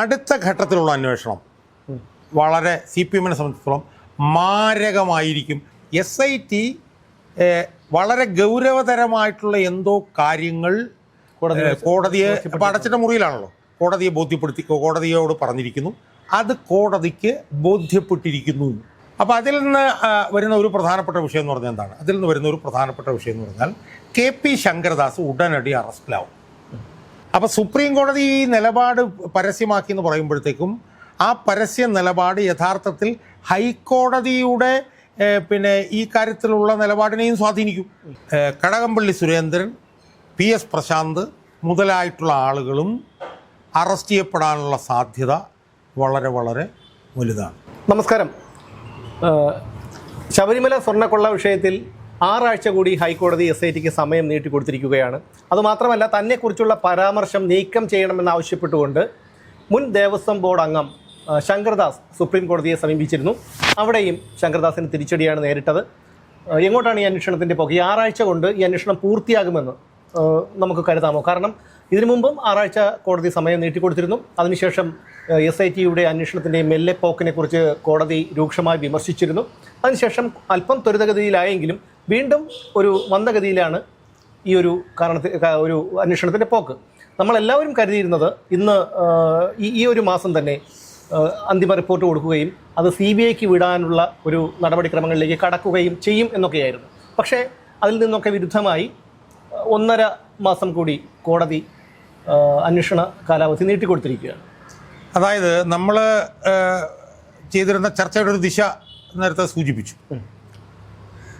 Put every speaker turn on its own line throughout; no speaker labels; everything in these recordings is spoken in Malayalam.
അടുത്ത ഘട്ടത്തിലുള്ള അന്വേഷണം. വളരെ സി പി എമ്മിനെ സംബന്ധിച്ചിടത്തോളം മാരകമായിരിക്കും. എസ് ഐ ടി വളരെ ഗൗരവതരമായിട്ടുള്ള എന്തോ കാര്യങ്ങൾ കോടതിയെ ഇപ്പം അടച്ചിട്ട മുറിയിലാണല്ലോ. കോടതിയെ ബോധ്യപ്പെടുത്തി കോടതിയോട് പറഞ്ഞിരിക്കുന്നു. അത് കോടതിക്ക് ബോധ്യപ്പെട്ടിരിക്കുന്നു. അപ്പോൾ അതിൽ നിന്ന് വരുന്ന ഒരു പ്രധാനപ്പെട്ട വിഷയം എന്ന് പറഞ്ഞാൽ എന്താണ്? അതിൽ നിന്ന് വരുന്ന ഒരു പ്രധാനപ്പെട്ട വിഷയം എന്ന് പറഞ്ഞാൽ കെ പി ശങ്കരദാസ് ഉടനടി അറസ്റ്റിലാവും. അപ്പോൾ സുപ്രീം കോടതി ഈ നിലപാട് പരസ്യമാക്കി എന്ന് പറയുമ്പോഴത്തേക്കും ആ പരസ്യ നിലപാട് യഥാർത്ഥത്തിൽ ഹൈക്കോടതിയുടെ പിന്നെ ഈ കാര്യത്തിലുള്ള നിലപാടിനെയും സ്വാധീനിക്കും. കടകംപള്ളി സുരേന്ദ്രൻ പി എസ് പ്രശാന്ത് മുതലായിട്ടുള്ള ആളുകളും അറസ്റ്റ് ചെയ്യപ്പെടാനുള്ള സാധ്യത വളരെ വളരെ വലുതാണ്.
നമസ്കാരം. ശബരിമല സ്വർണക്കൊള്ള വിഷയത്തിൽ ആറാഴ്ച കൂടി ഹൈക്കോടതി എസ് ഐ ടിക്ക് സമയം നീട്ടിക്കൊടുത്തിരിക്കുകയാണ് അതുമാത്രമല്ല തന്നെക്കുറിച്ചുള്ള പരാമർശം നീക്കം ചെയ്യണമെന്നാവശ്യപ്പെട്ടുകൊണ്ട് മുൻ ദേവസ്വം ബോർഡ് അംഗം ശങ്കർദാസ് സുപ്രീം കോടതിയെ സമീപിച്ചിരുന്നു. അവിടെയും ശങ്കർദാസിന് തിരിച്ചടിയാണ് നേരിട്ടത്. എങ്ങോട്ടാണ് ഈ അന്വേഷണത്തിന്റെ പോക്ക്? ഈ ആറാഴ്ച കൊണ്ട് ഈ അന്വേഷണം പൂർത്തിയാകുമെന്ന് നമുക്ക് കരുതാമോ? കാരണം ഇതിനു മുമ്പും ആറാഴ്ച കോടതി സമയം നീട്ടിക്കൊടുത്തിരുന്നു അതിനുശേഷം എസ് ഐ ടിയുടെ അന്വേഷണത്തിന്റെ മെല്ലെ പോക്കിനെക്കുറിച്ച് കോടതി രൂക്ഷമായി വിമർശിച്ചിരുന്നു. അതിനുശേഷം അല്പം ത്വരിതഗതിയിലായെങ്കിലും വീണ്ടും ഒരു മന്ദഗതിയിലാണ് ഈ ഒരു കാരണത്തിൽ ഒരു അന്വേഷണത്തിന്റെ പോക്ക്. നമ്മളെല്ലാവരും കരുതിയിരുന്നത് ഇന്ന് ഈ ഈ ഒരു മാസം തന്നെ അന്തിമ റിപ്പോർട്ട് കൊടുക്കുകയും അത് സി ബി ഐക്ക് വിടാനുള്ള ഒരു നടപടിക്രമങ്ങളിലേക്ക് കടക്കുകയും ചെയ്യും എന്നൊക്കെയായിരുന്നു. പക്ഷേ അതിൽ നിന്നൊക്കെ വിരുദ്ധമായി ഒന്നര മാസം കൂടി കോടതി അന്വേഷണ കാലാവധി നീട്ടിക്കൊടുത്തിരിക്കുകയാണ്.
അതായത് നമ്മൾ ചെയ്തിരുന്ന ചർച്ചയുടെ ഒരു ദിശ നേരത്തെ സൂചിപ്പിച്ചു.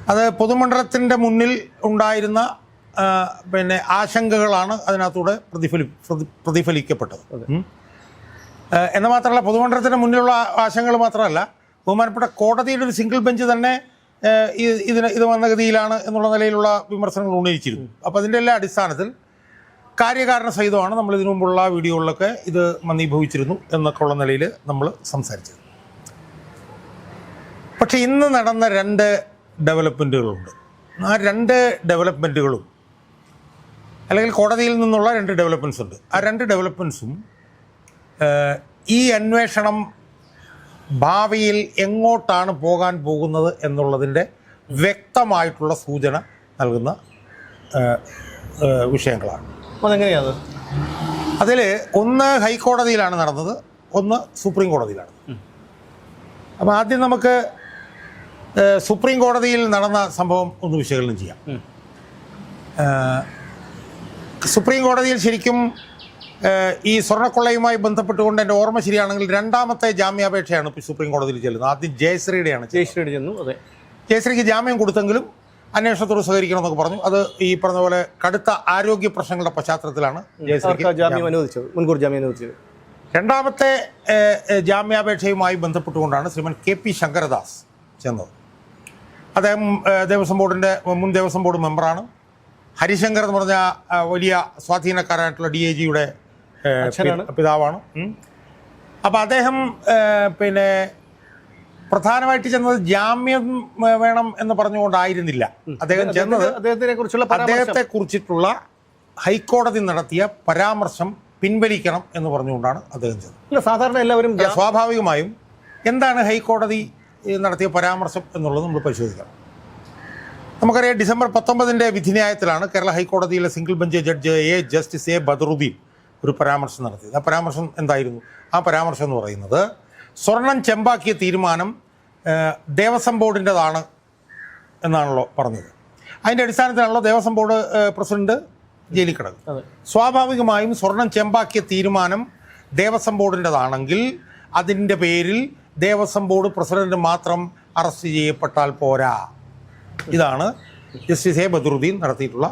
അത് പൊതുമണ്ഡലത്തിന്റെ മുന്നിൽ ഉണ്ടായിരുന്ന പിന്നെ ആശങ്കകളാണ് അതിനകത്തൂടെ പ്രതിഫലി പ്രതി- പ്രതിഫലിക്കപ്പെട്ടത്. എന്ന് മാത്രമല്ല പൊതുമണ്ഡലത്തിന്റെ മുന്നിലുള്ള ആശങ്കകൾ മാത്രമല്ല ബഹുമാനപ്പെട്ട കോടതിയുടെ ഒരു സിംഗിൾ ബെഞ്ച് തന്നെ ഇതിന് ഇത് ഇതിന് ഇത് മന്ദഗതിയിലാണ് എന്നുള്ള നിലയിലുള്ള വിമർശനങ്ങൾ ഉന്നയിച്ചിരുന്നു. അപ്പോൾ അതിന്റെ എല്ലാ അടിസ്ഥാനത്തിൽ കാര്യകാരണ സഹിതമാണ് നമ്മൾ ഇതിനു മുമ്പുള്ള വീഡിയോകളിലൊക്കെ ഇത് മന്ദീഭവിച്ചിരുന്നു എന്നൊക്കെ ഉള്ള നിലയിൽ നമ്മൾ സംസാരിച്ചത്. പക്ഷേ ഇന്ന് നടന്ന രണ്ട് ഡെവലപ്മെന്റുകളുണ്ട് ആ രണ്ട് ഡെവലപ്മെന്റുകളും അല്ലെങ്കിൽ കോടതിയിൽ നിന്നുള്ള രണ്ട് ഡെവലപ്മെന്റ്സ് ഉണ്ട്. ആ രണ്ട് ഡെവലപ്മെന്റ്സും ഈ അന്വേഷണം ഭാവിയിൽ എങ്ങോട്ടാണ് പോകാൻ പോകുന്നത് എന്നുള്ളതിന്റെ വ്യക്തമായിട്ടുള്ള സൂചന നൽകുന്ന വിഷയങ്ങളാണ്.
അതെങ്ങനെയാണ്
അതിൽ ഒന്ന് ഹൈക്കോടതിയിലാണ് നടന്നത് ഒന്ന് സുപ്രീം കോടതിയിലാണ്. അപ്പോൾ ആദ്യം നമുക്ക് സുപ്രീം കോടതിയിൽ നടന്ന സംഭവം ഒന്ന് വിശകലനം ചെയ്യാം. സുപ്രീം കോടതിയിൽ ശരിക്കും ഈ സ്വർണക്കൊള്ളയുമായി ബന്ധപ്പെട്ടുകൊണ്ട് എന്റെ ഓർമ്മ ശരിയാണെങ്കിൽ രണ്ടാമത്തെ ജാമ്യാപേക്ഷയാണ് ഇപ്പോൾ സുപ്രീം കോടതിയിൽ ചെല്ലുന്നത്. ആദ്യം ജയശ്രീയുടെയാണ്.
ജയശ്രീയുടെ ചെന്നു അതെ.
ജയശ്രീക്ക് ജാമ്യം കൊടുത്തെങ്കിലും അന്വേഷണത്തോട് സഹകരിക്കണമെന്നൊക്കെ പറഞ്ഞു. അത് ഈ പറഞ്ഞ പോലെ കടുത്ത ആരോഗ്യ പ്രശ്നങ്ങളുടെ പശ്ചാത്തലത്തിലാണ്
ജാമ്യം അനുവദിച്ചത്? മുൻകൂർ ജാമ്യം അനുവദിച്ചത്?
രണ്ടാമത്തെ ജാമ്യാപേക്ഷയുമായി ബന്ധപ്പെട്ടുകൊണ്ടാണ് ശ്രീമൻ കെ പി ശങ്കരദാസ് ചെന്നത്. അദ്ദേഹം ദേവസ്വം ബോർഡിന്റെ മുൻ ദേവസ്വം ബോർഡ് മെമ്പറാണ്. ഹരിശങ്കർ എന്ന് പറഞ്ഞ വലിയ സ്വാധീനക്കാരായിട്ടുള്ള ഡി ഐ ജിയുടെ പിതാവാണ്. അപ്പോൾ അദ്ദേഹം പിന്നെ പ്രധാനമായിട്ട് ചെന്നത് ജാമ്യം വേണം എന്ന് പറഞ്ഞുകൊണ്ടായിരുന്നില്ല. അദ്ദേഹം ചെന്നത്
അദ്ദേഹത്തിനെ കുറിച്ചുള്ള പരാമർശം.
അദ്ദേഹത്തെ കുറിച്ചിട്ടുള്ള ഹൈക്കോടതി നടത്തിയ പരാമർശം പിൻവലിക്കണം എന്ന് പറഞ്ഞുകൊണ്ടാണ് അദ്ദേഹം
ചെന്നത്. സാധാരണ എല്ലാവരും
സ്വാഭാവികമായും എന്താണ് ഹൈക്കോടതി നടത്തിയ പരാമർശം എന്നുള്ളത് നമ്മൾ പരിശോധിക്കണം. നമുക്കറിയാം ഡിസംബർ പത്തൊമ്പതിന്റെ വിധിന്യായത്തിലാണ് കേരള ഹൈക്കോടതിയിലെ single bench judge A justice A Badaruddin ഒരു പരാമർശം നടത്തിയത്. ആ പരാമർശം എന്തായിരുന്നു? ആ പരാമർശം എന്ന് പറയുന്നത് സ്വർണം ചെമ്പാക്കിയ തീരുമാനം ദേവസ്വം ബോർഡിന്റെതാണ് എന്നാണല്ലോ പറഞ്ഞത്. അതിന്റെ അടിസ്ഥാനത്തിലാണല്ലോ ദേവസ്വം ബോർഡ് പ്രസിഡന്റ് ജയിലിൽ കിടക്കുന്നത്. സ്വാഭാവികമായും സ്വർണം ചെമ്പാക്കിയ തീരുമാനം ദേവസ്വം ബോർഡിന്റെതാണെങ്കിൽ അതിന്റെ പേരിൽ ദേവസ്വം ബോർഡ് പ്രസിഡന്റ് മാത്രം അറസ്റ്റ് ചെയ്യപ്പെട്ടാൽ പോരാ. ഇതാണ് ജസ്റ്റിസ് എ ബദറുദ്ദീൻ നടത്തിയിട്ടുള്ള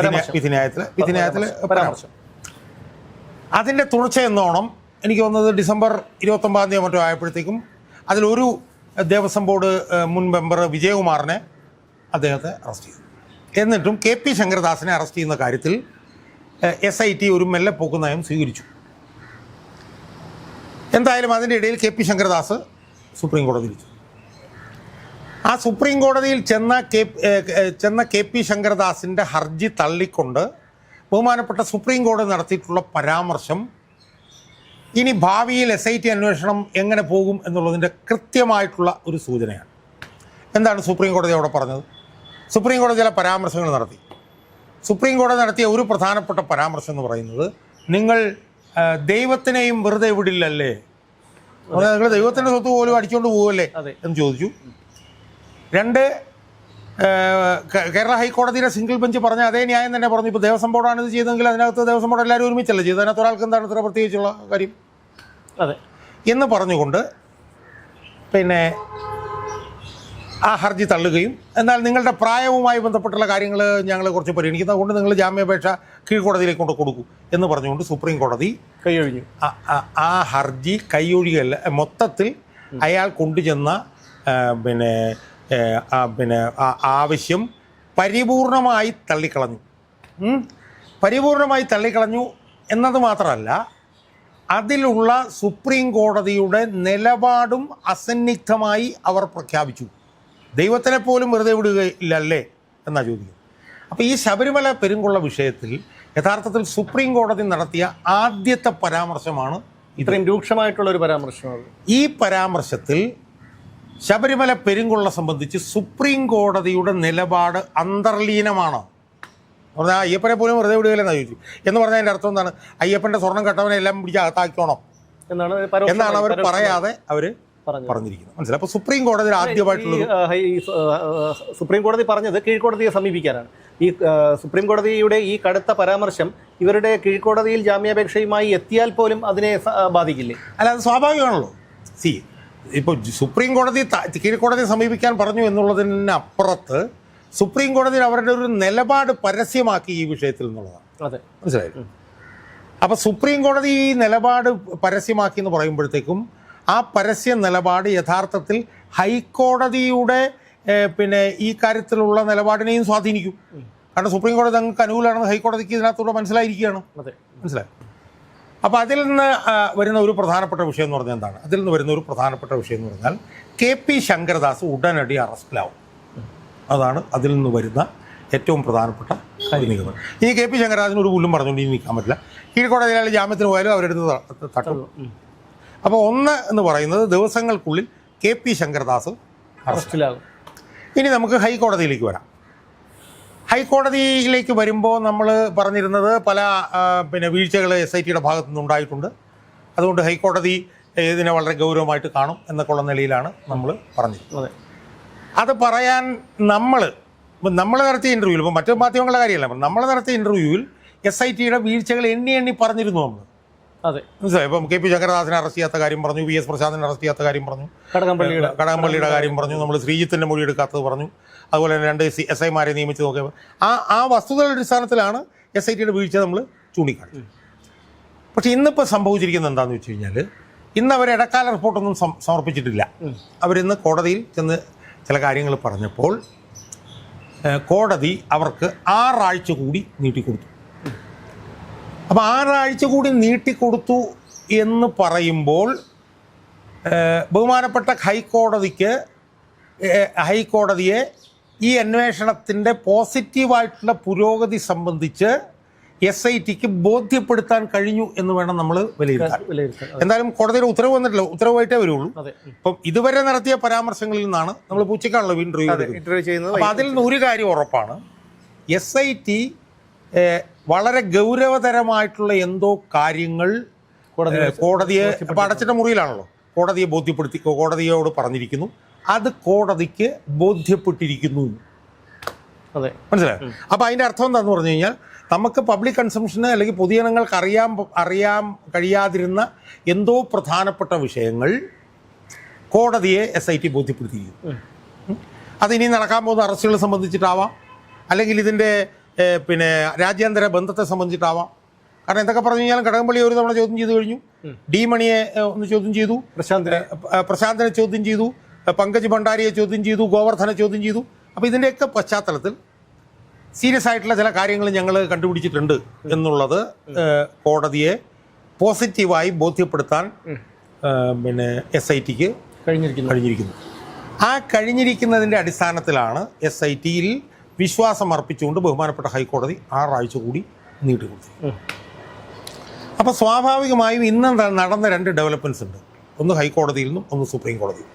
പരാമർശം. പരാമർശം.
അതിന്റെ തുടർച്ച എന്നോണം എനിക്ക് തോന്നുന്നത് ഡിസംബർ ഇരുപത്തൊമ്പതാം തീയതി മറ്റോ ആയപ്പോഴത്തേക്കും അതിലൊരു ദേവസ്വം ബോർഡ് മുൻ മെമ്പർ വിജയകുമാറിനെ അദ്ദേഹത്തെ അറസ്റ്റ് ചെയ്തു. എന്നിട്ടും കെ പി ശങ്കരദാസിനെ അറസ്റ്റ് ചെയ്യുന്ന കാര്യത്തിൽ എസ് ഐ ടി ഒരു മെല്ലെ നയം സ്വീകരിച്ചു. എന്തായാലും അതിന്റെ ഇടയിൽ കെ പി ശങ്കരദാസ് സുപ്രീം കോടതിയിൽ ആ സുപ്രീം കോടതിയിൽ ചെന്ന കെ ചെന്ന കെ പി ശങ്കരദാസിന്റെ ഹർജി തള്ളിക്കൊണ്ട് ബഹുമാനപ്പെട്ട സുപ്രീം കോടതി നടത്തിയിട്ടുള്ള പരാമർശം ഇനി ഭാവിയിൽ എസ് ഐ ടി അന്വേഷണം എങ്ങനെ പോകും എന്നുള്ളതിന്റെ കൃത്യമായിട്ടുള്ള ഒരു സൂചനയാണ്. എന്താണ് സുപ്രീം കോടതി അവിടെ പറഞ്ഞത്? സുപ്രീം കോടതി ചില പരാമർശങ്ങൾ നടത്തി. സുപ്രീം കോടതി നടത്തിയ ഒരു പ്രധാനപ്പെട്ട പരാമർശം എന്ന് പറയുന്നത് നിങ്ങൾ ദൈവത്തിനെയും വെറുതെ വിടില്ലല്ലേ? നിങ്ങൾ ദൈവത്തിന്റെ സ്വത്ത് പോലും അടിച്ചുകൊണ്ട് പോവല്ലേ എന്ന് ചോദിച്ചു. രണ്ട് കേരള ഹൈക്കോടതിയിലെ സിംഗിൾ ബെഞ്ച് പറഞ്ഞ അതേ ന്യായം തന്നെ പറഞ്ഞു. ഇപ്പോൾ ദേവസ്വം ബോർഡാണ് ഇത് ചെയ്തതെങ്കിൽ അതിനകത്ത് ദേവസ്വം ബോർഡ് എല്ലാവരും ഒരുമിച്ചല്ലേ ചെയ്തത്? അതിനകത്ത് ഒരാൾക്ക് എന്താണ് ഇത്ര പ്രത്യേകിച്ചുള്ള കാര്യം?
അതെ.
എന്ന് പറഞ്ഞുകൊണ്ട് പിന്നെ ആ ഹർജി തള്ളുകയും. എന്നാൽ നിങ്ങളുടെ പ്രായവുമായി ബന്ധപ്പെട്ടുള്ള കാര്യങ്ങൾ ഞങ്ങൾ കുറച്ച് പരിഗണിക്കുന്നത് അതുകൊണ്ട് നിങ്ങൾ ജാമ്യാപേക്ഷ കീഴ്ക്കോടതിയിലേക്ക് കൊണ്ട് കൊടുക്കൂ എന്ന് പറഞ്ഞുകൊണ്ട് സുപ്രീം കോടതി
കൈയൊഴിഞ്ഞു.
ആ- ഹർജി കൈയൊഴികയല്ല മൊത്തത്തിൽ അയാൾ കൊണ്ടുചെന്ന പിന്നെ പിന്നെ ആവശ്യം പരിപൂർണമായി തള്ളിക്കളഞ്ഞു? പരിപൂർണമായി തള്ളിക്കളഞ്ഞു എന്നത് മാത്രമല്ല അതിലുള്ള സുപ്രീം കോടതിയുടെ നിലപാടും അസന്നിഗ്ധമായി അവർ പ്രഖ്യാപിച്ചു. ദൈവത്തിനെ പോലും വെറുതെ വിടുകയില്ലല്ലേ എന്നാ ചോദിക്കുന്നത്. അപ്പോൾ ഈ ശബരിമല പെരുങ്കൊള്ള വിഷയത്തിൽ യഥാർത്ഥത്തിൽ സുപ്രീം കോടതി നടത്തിയ ആദ്യത്തെ പരാമർശമാണ് ഇത്.
ഇത്രയും രൂക്ഷമായിട്ടുള്ള ഒരു പരാമർശമാണ്
ഈ പരാമർശത്തിൽ ശബരിമല പെരുങ്കൊള്ള സംബന്ധിച്ച് സുപ്രീം കോടതിയുടെ നിലപാട് അന്തർലീനമാണ്. പറഞ്ഞാൽ അയ്യപ്പനെ പോലും വെറുതെ വിടുകയില്ലെന്നാണ് ചോദിച്ചു. എന്ന് പറഞ്ഞാൽ അതിന്റെ അർത്ഥം എന്താണ്? അയ്യപ്പന്റെ സ്വർണം കെട്ടവനെ എല്ലാം പിടിച്ച് അകത്താക്കണം
എന്നാണ്
എന്നാണ് അവർ പറയാതെ അവർ. പറഞ്ഞിരിക്കുന്നത് മനസ്സിലായി? അപ്പോൾ സുപ്രീം കോടതി ആദ്യമായിട്ടുള്ള
ഈ, സുപ്രീം കോടതി പറഞ്ഞത് കീഴ്ക്കോടതിയെ സമീപിക്കാനാണ്. ഈ സുപ്രീം കോടതിയുടെ ഈ കടുത്ത പരാമർശം ഇവരുടെ കീഴ്ക്കോടതിയിൽ ജാമ്യാപേക്ഷയുമായി എത്തിയാൽ പോലും അതിനെ ബാധിക്കില്ലേ?
അല്ല അത് സ്വാഭാവികമാണല്ലോ. സി ഇപ്പോൾ സുപ്രീം കോടതി കീഴ്ക്കോടതിയെ സമീപിക്കാൻ പറഞ്ഞു എന്നുള്ളതിനപ്പുറത്ത് സുപ്രീം കോടതിയിൽ അവരുടെ ഒരു നിലപാട് പരസ്യമാക്കി ഈ വിഷയത്തിൽ എന്നുള്ളതാണ്.
അതെ.
മനസ്സിലായി അപ്പോൾ സുപ്രീം കോടതി ഈ നിലപാട് പരസ്യമാക്കി എന്ന് പറയുമ്പോഴത്തേക്കും ആ പരസ്യ നിലപാട് യഥാർത്ഥത്തിൽ ഹൈക്കോടതിയുടെ പിന്നെ ഈ കാര്യത്തിലുള്ള നിലപാടിനെയും സ്വാധീനിക്കും. കാരണം സുപ്രീം കോടതി തങ്ങൾക്ക് അനുകൂലമാണെന്ന് ഹൈക്കോടതിക്ക് ഇതിനകത്തൂടെ മനസ്സിലായിരിക്കുകയാണ്.
അതെ.
മനസ്സിലായി? അപ്പോൾ അതിൽ നിന്ന് വരുന്ന ഒരു പ്രധാനപ്പെട്ട വിഷയം എന്ന് പറഞ്ഞാൽ എന്താണ്? അതിൽ നിന്ന് വരുന്ന ഒരു പ്രധാനപ്പെട്ട വിഷയം എന്ന് പറഞ്ഞാൽ കെ പി ശങ്കരദാസ് ഉടനടി അറസ്റ്റിലാവും. അതാണ് അതിൽ നിന്ന് വരുന്ന ഏറ്റവും പ്രധാനപ്പെട്ട നിഗമനം. ഇനി കെ പി ശങ്കരദാസിന് ഒരു പുല്ലും പറഞ്ഞുകൊണ്ട് ഇനി നിൽക്കാൻ പറ്റില്ല. കീഴ്ക്കോടതിയിലെ ജാമ്യത്തിന് പോയാലും അവരെടുത്ത് തട്ടും. അപ്പോൾ ഒന്ന് എന്ന് പറയുന്നത് ദിവസങ്ങൾക്കുള്ളിൽ കെ പി ശങ്കർദാസ് അറസ്റ്റ്
അറസ്റ്റിലാകും.
ഇനി നമുക്ക് ഹൈക്കോടതിയിലേക്ക് വരാം. ഹൈക്കോടതിയിലേക്ക് വരുമ്പോൾ നമ്മൾ പറഞ്ഞിരുന്നത് പല പിന്നെ വീഴ്ചകൾ എസ് ഐ ടിയുടെ ഭാഗത്തു നിന്നുണ്ടായിട്ടുണ്ട് അതുകൊണ്ട് ഹൈക്കോടതി ഇതിനെ വളരെ ഗൗരവമായിട്ട് കാണും എന്നൊക്കെയുള്ള നിലയിലാണ് നമ്മൾ പറഞ്ഞിരുന്നത്
അതെ.
അത് പറയാൻ നമ്മൾ നമ്മൾ നടത്തിയ ഇന്റർവ്യൂവിൽ ഇപ്പോൾ മറ്റു മാധ്യമങ്ങളുടെ കാര്യമല്ല നമ്മൾ നടത്തിയ ഇന്റർവ്യൂവിൽ എസ് ഐ ടിയുടെ വീഴ്ചകൾ എണ്ണി എണ്ണി പറഞ്ഞിരുന്നു നമ്മൾ
അതെ.
മനസ്സിലായി? ഇപ്പം കെ പി ശങ്കരദാസിനെ അറസ്റ്റ് ചെയ്യാത്ത കാര്യം പറഞ്ഞു വി എസ് പ്രസാദിനെ അറസ്റ്റ് ചെയ്യാത്ത കാര്യം പറഞ്ഞു.
കടകംപള്ളിയുടെ
കടകംപള്ളിയുടെ കാര്യം പറഞ്ഞു നമ്മൾ ശ്രീജിത്തിന്റെ മൊഴി എടുക്കാത്തത് പറഞ്ഞു. അതുപോലെ തന്നെ രണ്ട് സി എസ് ഐമാരെ നിയമിച്ച് നോക്കിയപ്പോൾ ആ ആ വസ്തുതകളുടെ അടിസ്ഥാനത്തിലാണ് എസ് ഐ ടിയുടെ വീഴ്ച നമ്മൾ ചൂണ്ടിക്കാണിച്ചത്. പക്ഷേ ഇന്നിപ്പോൾ സംഭവിച്ചിരിക്കുന്നത് എന്താണെന്ന് വെച്ച് കഴിഞ്ഞാൽ ഇന്ന് അവർ ഇടക്കാല റിപ്പോർട്ടൊന്നും സമർപ്പിച്ചിട്ടില്ല. അവരിന്ന് കോടതിയിൽ ചെന്ന് ചില കാര്യങ്ങൾ പറഞ്ഞപ്പോൾ കോടതി അവർക്ക് ആറാഴ്ച കൂടി നീട്ടിക്കൊടുത്തു. അപ്പോൾ ആറാഴ്ച കൂടി നീട്ടിക്കൊടുത്തു എന്ന് പറയുമ്പോൾ ബഹുമാനപ്പെട്ട ഹൈക്കോടതിക്ക് ഹൈക്കോടതിയെ ഈ അന്വേഷണത്തിന്റെ പോസിറ്റീവായിട്ടുള്ള പുരോഗതി സംബന്ധിച്ച് എസ് ഐ ടിക്ക് ബോധ്യപ്പെടുത്താൻ കഴിഞ്ഞു എന്ന് വേണം നമ്മൾ വിലയിരുത്താൻ. എന്തായാലും കോടതിയുടെ ഉത്തരവ് വന്നിട്ടില്ല. ഉത്തരവായിട്ടേ വരുള്ളൂ.
അപ്പം
ഇപ്പം ഇതുവരെ നടത്തിയ പരാമർശങ്ങളിൽ നിന്നാണ് നമ്മൾ പൂച്ചക്കാണല്ലോ ഇന്റർവ്യൂ
ചെയ്യുന്നത്
അപ്പോൾ അതിൽ നിന്ന് ഒരു കാര്യം ഉറപ്പാണ്. എസ് ഐ ടി വളരെ ഗൗരവതരമായിട്ടുള്ള എന്തോ കാര്യങ്ങൾ കോടതിയെ അടച്ചിട്ട മുറിയിലാണല്ലോ. കോടതിയെ ബോധ്യപ്പെടുത്തി കോടതിയോട് പറഞ്ഞിരിക്കുന്നു. അത് കോടതിക്ക് ബോധ്യപ്പെട്ടിരിക്കുന്നു.
അതെ.
മനസ്സിലായോ? അപ്പോൾ അതിന്റെ അർത്ഥം എന്താന്ന് പറഞ്ഞു കഴിഞ്ഞാൽ നമുക്ക് പബ്ലിക് കൺസംഷന് അല്ലെങ്കിൽ പൊതുജനങ്ങൾക്ക് അറിയാൻ അറിയാൻ കഴിയാതിരുന്ന എന്തോ പ്രധാനപ്പെട്ട വിഷയങ്ങൾ കോടതിയെ എസ് ഐ ടി ബോധ്യപ്പെടുത്തിയിരിക്കുന്നു. ഉം. അതിനി നടക്കാൻ പോകുന്ന അറസ്റ്റുകളെ സംബന്ധിച്ചിട്ടാവാം. അല്ലെങ്കിൽ ഇതിന്റെ പിന്നെ രാജ്യാന്തര ബന്ധത്തെ സംബന്ധിച്ചിട്ടാവാം. കാരണം എന്തൊക്കെ പറഞ്ഞു കഴിഞ്ഞാലും കടകംപള്ളി ഒരു തവണ ചോദ്യം ചെയ്തു കഴിഞ്ഞു. ഡി മണിയെ ഒന്ന് ചോദ്യം ചെയ്തു.
പ്രശാന്തിനെ.
പ്രശാന്തനെ ചോദ്യം ചെയ്തു. പങ്കജ് ഭണ്ഡാരിയെ ചോദ്യം ചെയ്തു. ഗോവർദ്ധനെ ചോദ്യം ചെയ്തു. അപ്പോൾ ഇതിന്റെയൊക്കെ പശ്ചാത്തലത്തിൽ സീരിയസ് ആയിട്ടുള്ള ചില കാര്യങ്ങൾ ഞങ്ങൾ കണ്ടുപിടിച്ചിട്ടുണ്ട് എന്നുള്ളത് കോടതിയെ പോസിറ്റീവായി ബോധ്യപ്പെടുത്താൻ പിന്നെ എസ് ഐ ടിക്ക്
കഴിഞ്ഞിരിക്കുന്നു.
കഴിഞ്ഞിരിക്കുന്നു. ആ കഴിഞ്ഞിരിക്കുന്നതിന്റെ അടിസ്ഥാനത്തിലാണ് എസ് ഐ ടിയിൽ വിശ്വാസം അർപ്പിച്ചുകൊണ്ട് ബഹുമാനപ്പെട്ട ഹൈക്കോടതി ആറാഴ്ച കൂടി നീട്ടിക്കൊടുത്തു.
കൊടുത്തു
അപ്പോൾ സ്വാഭാവികമായും ഇന്ന് നടന്ന രണ്ട് ഡെവലപ്മെന്റ്സ് ഉണ്ട്. ഒന്ന് ഹൈക്കോടതിയിൽ നിന്നും ഒന്ന് സുപ്രീം കോടതിയിൽ.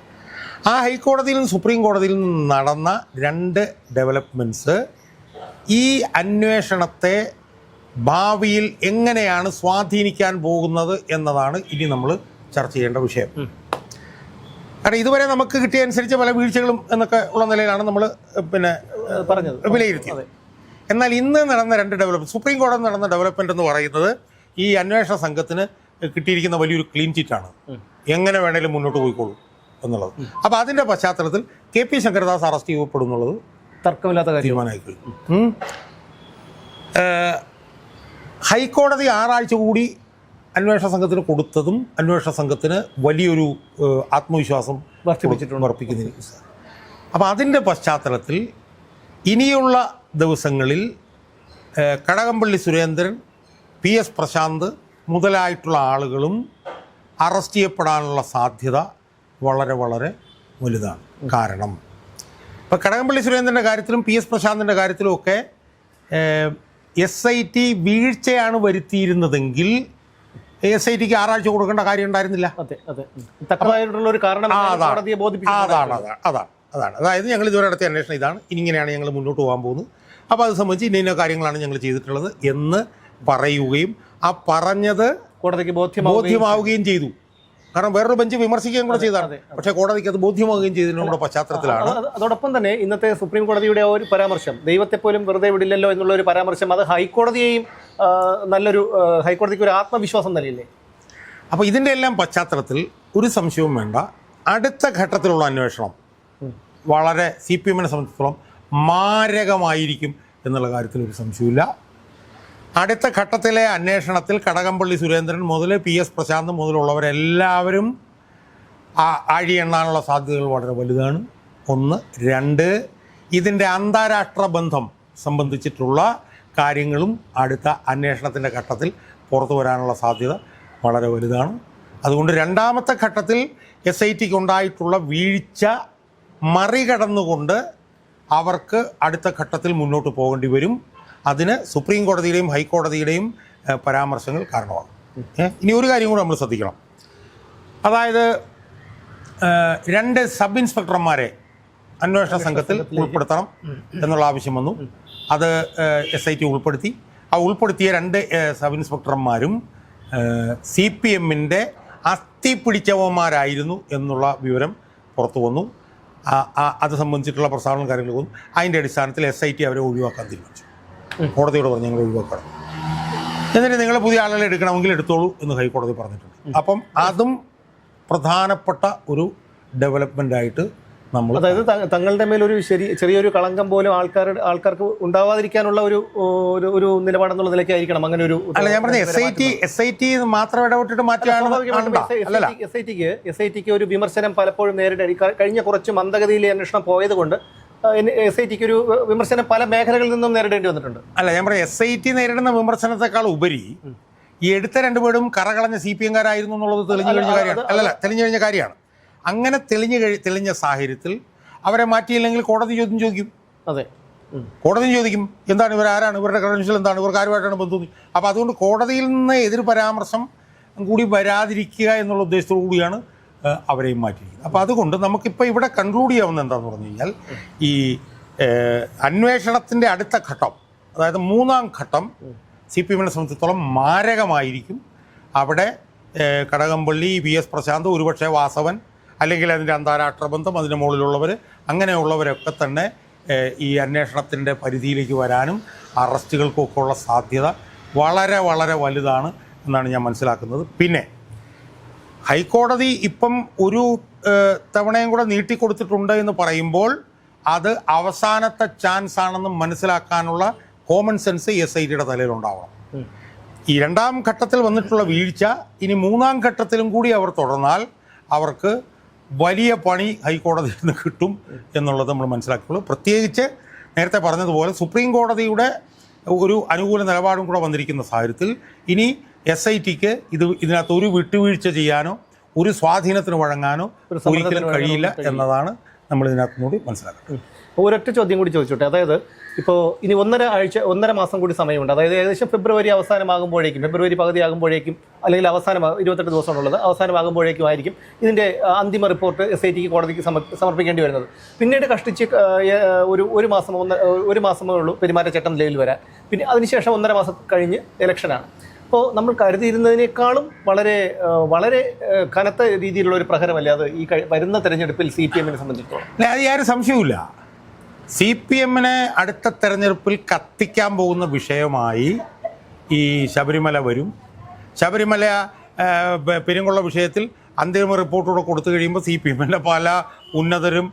ആ ഹൈക്കോടതിയിൽ നിന്നും സുപ്രീം കോടതിയിൽ നിന്നും നടന്ന രണ്ട് ഡെവലപ്മെന്റ്സ് ഈ അന്വേഷണത്തെ ഭാവിയിൽ എങ്ങനെയാണ് സ്വാധീനിക്കാൻ പോകുന്നത് എന്നതാണ് ഇനി നമ്മൾ ചർച്ച ചെയ്യേണ്ട വിഷയം. കാരണം ഇതുവരെ നമുക്ക് കിട്ടിയ അനുസരിച്ച് പല വീഴ്ചകളും എന്നൊക്കെ ഉള്ള നിലയിലാണ് നമ്മൾ പിന്നെ
പറഞ്ഞത്.
വിലയിരുത്തിയത്. എന്നാൽ ഇന്ന് നടന്ന രണ്ട് ഡെവലപ്മെന്റ് സുപ്രീം കോടതി നടന്ന ഡെവലപ്മെന്റ് എന്ന് പറയുന്നത് ഈ അന്വേഷണ സംഘത്തിന് കിട്ടിയിരിക്കുന്ന വലിയൊരു ക്ലീൻ ചിറ്റാണ് എങ്ങനെ വേണേലും മുന്നോട്ട് പോയിക്കോളൂ എന്നുള്ളത്. അപ്പോൾ അതിന്റെ പശ്ചാത്തലത്തിൽ കെ പി ശങ്കരദാസ് അറസ്റ്റ് ചെയ്യപ്പെടും എന്നുള്ളത്
തർക്കമില്ലാത്ത കാര്യം.
തീരുമാനമായി കഴിഞ്ഞു ഉം. ഏഹ്, ഹൈക്കോടതി ആറാഴ്ച കൂടി അന്വേഷണ സംഘത്തിന് കൊടുത്തതും അന്വേഷണ സംഘത്തിന് വലിയൊരു ആത്മവിശ്വാസം
വർദ്ധിപ്പിച്ചിട്ടുണ്ട്.
അപ്പോൾ അതിന്റെ പശ്ചാത്തലത്തിൽ ഇനിയുള്ള ദിവസങ്ങളിൽ കടകംപള്ളി സുരേന്ദ്രൻ പി എസ് പ്രശാന്ത് മുതലായിട്ടുള്ള ആളുകളും അറസ്റ്റ് ചെയ്യപ്പെടാനുള്ള സാധ്യത വളരെ വളരെ വലുതാണ് കാരണം ഇപ്പോൾ കടകംപള്ളി സുരേന്ദ്രന്റെ കാര്യത്തിലും പി എസ് പ്രശാന്തിന്റെ കാര്യത്തിലും ഒക്കെ എസ് ഐ ടി വീഴ്ചയാണ് വരുത്തിയിരുന്നതെങ്കിൽ എസ് ഐ ടിക്ക് ആറാഴ്ച കൊടുക്കേണ്ട കാര്യം ഉണ്ടായിരുന്നില്ല.
ഒരു കാരണം
അതാണ്. അതാണ് അതാണ് അതായത് ഞങ്ങൾ ഇതുവരെ നടത്തിയ അന്വേഷണം ഇതാണ്. ഇനി ഇങ്ങനെയാണ് ഞങ്ങൾ മുന്നോട്ട് പോകാൻ പോകുന്നത്. അപ്പോൾ അത് സംബന്ധിച്ച് ഇന്ന ഇന്ന കാര്യങ്ങളാണ് ഞങ്ങൾ ചെയ്തിട്ടുള്ളത് എന്ന് പറയുകയും ആ പറഞ്ഞത്
കോടതിക്ക് ബോധ്യമാവുകയും
ചെയ്തു. കാരണം വേറൊരു ബെഞ്ച് വിമർശിക്കുകയും കൂടെ ചെയ്താണ്. പക്ഷേ കോടതിക്ക് അത് ബോധ്യമാവുകയും ചെയ്തതിനുള്ള പശ്ചാത്തലത്തിലാണ്.
അതോടൊപ്പം തന്നെ ഇന്നത്തെ സുപ്രീം കോടതിയുടെ ഒരു പരാമർശം ദൈവത്തെ പോലും വെറുതെ വിടില്ലല്ലോ എന്നുള്ള ഒരു പരാമർശം അത് ഹൈക്കോടതിയെയും നല്ലൊരു ഹൈക്കോടതിക്ക് ഒരു ആത്മവിശ്വാസം നൽകില്ലേ?
അപ്പോൾ ഇതിന്റെ എല്ലാം പശ്ചാത്തലത്തിൽ ഒരു സംശയവും വേണ്ട. അടുത്ത ഘട്ടത്തിലുള്ള അന്വേഷണം വളരെ സി പി എമ്മിനെ സംബന്ധിച്ചിടത്തോളം മാരകമായിരിക്കും എന്നുള്ള കാര്യത്തിൽ ഒരു സംശയമില്ല അടുത്ത ഘട്ടത്തിലെ അന്വേഷണത്തിൽ കടകംപള്ളി സുരേന്ദ്രൻ മുതൽ പി എസ് പ്രശാന്ത് മുതലുള്ളവരെല്ലാവരും എണ്ണാനുള്ള സാധ്യതകൾ വളരെ വലുതാണ്. ഒന്ന്. രണ്ട്. ഇതിന്റെ അന്താരാഷ്ട്ര ബന്ധം സംബന്ധിച്ചിട്ടുള്ള കാര്യങ്ങളും അടുത്ത അന്വേഷണത്തിന്റെ ഘട്ടത്തിൽ പുറത്തു വരാനുള്ള സാധ്യത വളരെ വലുതാണ്. അതുകൊണ്ട് രണ്ടാമത്തെ ഘട്ടത്തിൽ എസ് ഐ ടിക്ക് ഉണ്ടായിട്ടുള്ള വീഴ്ച മറികടന്നുകൊണ്ട് അവർക്ക് അടുത്ത ഘട്ടത്തിൽ മുന്നോട്ട് പോകേണ്ടി വരും. അതിന് സുപ്രീം കോടതിയുടെയും ഹൈക്കോടതിയുടെയും പരാമർശങ്ങൾ കാരണമാണ് ഇനി ഒരു കാര്യം കൂടെ നമ്മൾ ശ്രദ്ധിക്കണം. അതായത് രണ്ട് സബ് ഇൻസ്പെക്ടർമാരെ അന്വേഷണ സംഘത്തിൽ ഉൾപ്പെടുത്തണം എന്നുള്ള ആവശ്യം വന്നു. അത് എസ് ഐ ടി ഉൾപ്പെടുത്തി. ആ ഉൾപ്പെടുത്തിയ രണ്ട് സബ് ഇൻസ്പെക്ടർമാരും സി പി എമ്മിന്റെ അസ്ഥി പിടിച്ചവന്മാരായിരുന്നു എന്നുള്ള വിവരം പുറത്തു വന്നു. അത് സംബന്ധിച്ചിട്ടുള്ള പ്രസ്താവനകളും കാര്യങ്ങൾ വന്നു. അതിന്റെ അടിസ്ഥാനത്തിൽ എസ് ഐ ടി അവരെ ഒഴിവാക്കാൻ തീരുമാനിച്ചു. കോടതിയോട് പറഞ്ഞു ഞങ്ങൾ ഒഴിവാക്കണം എന്നിട്ട് നിങ്ങൾ പുതിയ ആളുകളെ എടുക്കണമെങ്കിൽ എടുത്തോളൂ എന്ന് ഹൈക്കോടതി പറഞ്ഞിട്ടുണ്ട്. അപ്പം അതും പ്രധാനപ്പെട്ട ഒരു ഡെവലപ്മെന്റ് ആയിട്ട് നമ്മൾ
അതായത് തങ്ങളുടെ മേലൊരു ശരി ചെറിയൊരു കളങ്കം പോലും ആൾക്കാരുടെ ആൾക്കാർക്ക് ഉണ്ടാവാതിരിക്കാനുള്ള ഒരു ഒരു ഒരു നിലപാടെന്നുള്ള നിലയ്ക്കായിരിക്കണം അങ്ങനെ ഒരു
അല്ല ഞാൻ പറഞ്ഞു S I T S I T മാത്രം ഇടപെട്ടിട്ട് മാറ്റിയാണ്
എസ് ഐ ടിക്ക് എസ് ഐ ടിക്ക് ഒരു വിമർശനം പലപ്പോഴും നേരിടേണ്ടി കഴിഞ്ഞ കുറച്ച് മന്ദഗതിയിലെ അന്വേഷണം പോയത് കൊണ്ട് എസ് ഐ ടിക്ക് ഒരു വിമർശനം പല മേഖലകളിൽ നിന്നും നേരിടേണ്ടി വന്നിട്ടുണ്ട്.
അല്ല ഞാൻ പറയാം എസ് ഐ ടി നേരിടുന്ന വിമർശനത്തെക്കാൾ ഉപരി ഈ എടുത്ത രണ്ടുപേരും കറകളഞ്ഞ സി പി എംകാരായിരുന്നു എന്നുള്ളത് തെളിഞ്ഞു കഴിഞ്ഞ കാര്യമാണ്. അല്ലല്ല തെളിഞ്ഞു കഴിഞ്ഞ കാര്യമാണ്. അങ്ങനെ തെളിഞ്ഞു കഴി തെളിഞ്ഞ സാഹചര്യത്തിൽ അവരെ മാറ്റിയില്ലെങ്കിൽ കോടതി ചോദ്യം ചോദിക്കും.
അതെ.
കോടതി ചോദിക്കും എന്താണ് ഇവർ ആരാണ് ഇവരുടെ ക്രെഡൻഷ്യൽ എന്താണ് ഇവർക്ക് ആരുമായിട്ടാണ് ബന്ധം അപ്പോൾ അതുകൊണ്ട് കോടതിയിൽ നിന്ന് എതിർ പരാമർശം കൂടി വരാതിരിക്കുക എന്നുള്ള ഉദ്ദേശത്തോടു കൂടിയാണ് അവരെയും മാറ്റിയിരിക്കുന്നത് അപ്പോൾ അതുകൊണ്ട് നമുക്കിപ്പോൾ ഇവിടെ കൺക്ലൂഡ് ചെയ്യാവുന്ന എന്താണെന്ന് പറഞ്ഞു കഴിഞ്ഞാൽ ഈ അന്വേഷണത്തിന്റെ അടുത്ത ഘട്ടം അതായത് മൂന്നാം ഘട്ടം സി പി എമ്മിനെ സംബന്ധിച്ചിടത്തോളം മാരകമായിരിക്കും. അവിടെ കടകംപള്ളി വി എസ് പ്രശാന്ത് ഒരുപക്ഷെ വാസവൻ അല്ലെങ്കിൽ അതിന്റെ അന്താരാഷ്ട്ര ബന്ധം അതിന്റെ മുകളിലുള്ളവർ അങ്ങനെയുള്ളവരൊക്കെ തന്നെ ഈ അന്വേഷണത്തിന്റെ പരിധിയിലേക്ക് വരാനും അറസ്റ്റുകൾക്കൊക്കെ ഉള്ള സാധ്യത വളരെ വളരെ വലുതാണ് എന്നാണ് ഞാൻ മനസ്സിലാക്കുന്നത്. പിന്നെ ഹൈക്കോടതി ഇപ്പം ഒരു തവണയും കൂടെ നീട്ടിക്കൊടുത്തിട്ടുണ്ട് എന്ന് പറയുമ്പോൾ അത് അവസാനത്തെ ചാൻസ് ആണെന്ന് മനസ്സിലാക്കാനുള്ള കോമൺ സെൻസ് എസ് ഐ ടിയുടെ തലയിലുണ്ടാവണം. ഈ രണ്ടാം ഘട്ടത്തിൽ വന്നിട്ടുള്ള വീഴ്ച ഇനി മൂന്നാം ഘട്ടത്തിലും കൂടി അവർ തുടർന്നാൽ അവർക്ക് വലിയ പണി ഹൈക്കോടതിയിൽ നിന്ന് കിട്ടും എന്നുള്ളത് നമ്മൾ മനസ്സിലാക്കിയുള്ളൂ പ്രത്യേകിച്ച് നേരത്തെ പറഞ്ഞതുപോലെ സുപ്രീം കോടതിയുടെ ഒരു അനുകൂല നിലപാടും കൂടെ വന്നിരിക്കുന്ന സാഹചര്യത്തിൽ ഇനി എസ് ഐ ടിക്ക് ഇത് ഇതിനകത്ത് ഒരു വിട്ടുവീഴ്ച ചെയ്യാനോ ഒരു സ്വാധീനത്തിന് വഴങ്ങാനോ ഒരിക്കലും കഴിയില്ല. എന്നതാണ് നമ്മൾ ഇതിനകത്തുകൂടി മനസ്സിലാക്കുന്നത്.
ഒരൊറ്റ ചോദ്യം കൂടി ചോദിച്ചോട്ടെ. അതായത് ഇപ്പോൾ ഇനി ഒന്നര ആഴ്ച ഒന്നര മാസം കൂടി സമയമുണ്ട്. അതായത് ഏകദേശം ഫെബ്രുവരി അവസാനമാകുമ്പോഴേക്കും ഫെബ്രുവരി പകുതി ആകുമ്പോഴേക്കും അല്ലെങ്കിൽ അവസാനം ഇരുപത്തെട്ട് ദിവസമാണുള്ളത് അവസാനമാകുമ്പോഴേക്കും ആയിരിക്കും ഇതിന്റെ അന്തിമ റിപ്പോർട്ട് എസ് ഐ ടിക്ക് കോടതിക്ക് സമർപ്പിക്കേണ്ടി വരുന്നത്. പിന്നീട് കഷ്ടിച്ച് ഒരു ഒരു മാസം ഒന്ന് ഒരു മാസമേ ഉള്ളൂ പെരുമാറ്റച്ചട്ടം നിലയിൽ വരാൻ. പിന്നെ അതിനുശേഷം ഒന്നര മാസം കഴിഞ്ഞ് ഇലക്ഷനാണ് അപ്പോൾ നമ്മൾ കരുതിയിരുന്നതിനേക്കാളും വളരെ വളരെ കനത്ത രീതിയിലുള്ള ഒരു പ്രഹരമല്ലേ അത് ഈ വരുന്ന തെരഞ്ഞെടുപ്പിൽ സി പി എമ്മിനെ സംബന്ധിച്ചിടത്തോളം?
അത് യാതൊരു സംശയവുമില്ല. സി പി എമ്മിനെ അടുത്ത തെരഞ്ഞെടുപ്പിൽ കത്തിക്കാൻ പോകുന്ന വിഷയമായി ഈ ശബരിമല വരും. ശബരിമല പെരുങ്കുള്ള വിഷയത്തിൽ അന്തിമ റിപ്പോർട്ടോടെ കൊടുത്തു കഴിയുമ്പോൾ സി പി എമ്മിന്റെ പല ഉന്നതരും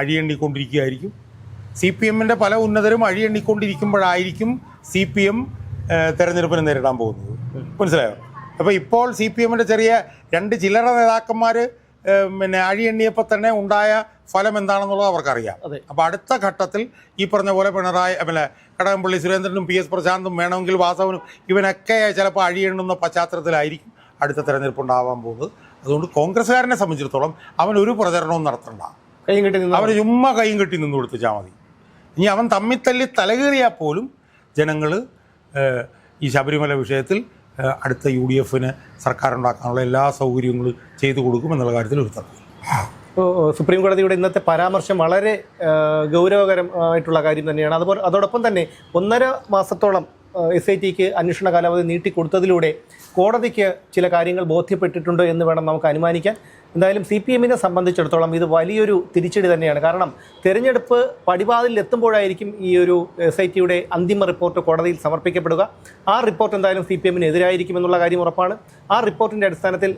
അഴിയെണ്ണിക്കൊണ്ടിരിക്കുകയായിരിക്കും. സി പി എമ്മിന്റെ പല ഉന്നതരും അഴിയെണ്ണിക്കൊണ്ടിരിക്കുമ്പോഴായിരിക്കും സി പി എം തെരഞ്ഞെടുപ്പിനെ നേരിടാൻ പോകുന്നത്. മനസ്സിലായോ? അപ്പോൾ ഇപ്പോൾ സി പി എമ്മിന്റെ ചെറിയ രണ്ട് ചില്ലറ നേതാക്കന്മാർ പിന്നെ അഴിയെണ്ണിയപ്പോൾ തന്നെ ഉണ്ടായ ഫലം എന്താണെന്നുള്ളത് അവർക്കറിയാം. അപ്പോൾ അടുത്ത ഘട്ടത്തിൽ ഈ പറഞ്ഞ പോലെ പിണറായി പിന്നെ കടകംപള്ളി സുരേന്ദ്രനും പി എസ് പ്രശാന്തും വേണമെങ്കിൽ വാസവനും ഇവനൊക്കെ ചിലപ്പോൾ അഴിയെണ്ണുന്ന പശ്ചാത്തലത്തിലായിരിക്കും അടുത്ത തെരഞ്ഞെടുപ്പ് ഉണ്ടാവാൻ പോകുന്നത്. അതുകൊണ്ട് കോൺഗ്രസ്സുകാരനെ സംബന്ധിച്ചിടത്തോളം അവൻ ഒരു പ്രചരണവും നടത്തണ്ട.
കൈയും കെട്ടി നിന്ന്?
അവന് ചുമ്മാ കൈയും കെട്ടി നിന്ന് കൊടുത്തിച്ചാൽ മതി. ഇനി അവൻ തമ്മിൽ തല്ലി തലകേറിയാൽ പോലും ജനങ്ങൾ ഈ ശബരിമല വിഷയത്തിൽ അടുത്ത യു ഡി എഫിന് സർക്കാർ ഉണ്ടാക്കാനുള്ള എല്ലാ സൗകര്യങ്ങളും ചെയ്തു കൊടുക്കും എന്നുള്ള കാര്യത്തിൽ ഒരു തർക്കം.
സുപ്രീം കോടതിയുടെ ഇന്നത്തെ പരാമർശം വളരെ ഗൗരവകരമായിട്ടുള്ള കാര്യം തന്നെയാണ്. അതുപോലെ അതോടൊപ്പം തന്നെ ഒന്നര മാസത്തോളം എസ് ഐ ടിക്ക് അന്വേഷണ കാലാവധി നീട്ടിക്കൊടുത്തതിലൂടെ കോടതിക്ക് ചില കാര്യങ്ങൾ ബോധ്യപ്പെട്ടിട്ടുണ്ട് എന്ന് വേണം നമുക്ക് അനുമാനിക്കാൻ. എന്തായാലും സി പി എമ്മിനെ സംബന്ധിച്ചിടത്തോളം ഇത് വലിയൊരു തിരിച്ചടി തന്നെയാണ്. കാരണം തെരഞ്ഞെടുപ്പ് പടിവാതിൽ എത്തുമ്പോഴായിരിക്കും ഈ ഒരു എസ് ഐ ടിയുടെ അന്തിമ റിപ്പോർട്ട് കോടതിയിൽ സമർപ്പിക്കപ്പെടുക. ആ റിപ്പോർട്ട് എന്തായാലും സി പി എമ്മിന് എതിരായിരിക്കും എന്നുള്ള കാര്യം ഉറപ്പാണ്. ആ റിപ്പോർട്ടിന്റെ അടിസ്ഥാനത്തിൽ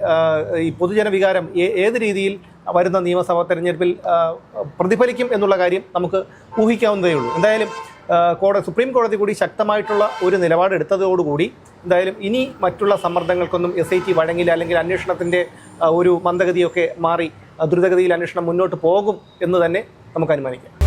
ഈ പൊതുജന വികാരം ഏത് രീതിയിൽ വരുന്ന നിയമസഭാ തെരഞ്ഞെടുപ്പിൽ പ്രതിഫലിക്കും എന്നുള്ള കാര്യം നമുക്ക് ഊഹിക്കാവുന്നതേ ഉള്ളൂ. എന്തായാലും കോടതി സുപ്രീം കോടതി കൂടി ശക്തമായിട്ടുള്ള ഒരു നിലപാട് എടുത്തതോടുകൂടി എന്തായാലും ഇനി മറ്റുള്ള സമ്മർദ്ദങ്ങൾക്കൊന്നും എസ് ഐ ടി വഴങ്ങില്ല. അല്ലെങ്കിൽ അന്വേഷണത്തിന്റെ ഒരു മന്ദഗതിയൊക്കെ മാറി ദ്രുതഗതിയിൽ അന്വേഷണം മുന്നോട്ട് പോകും എന്ന് തന്നെ നമുക്ക് അനുമാനിക്കാം.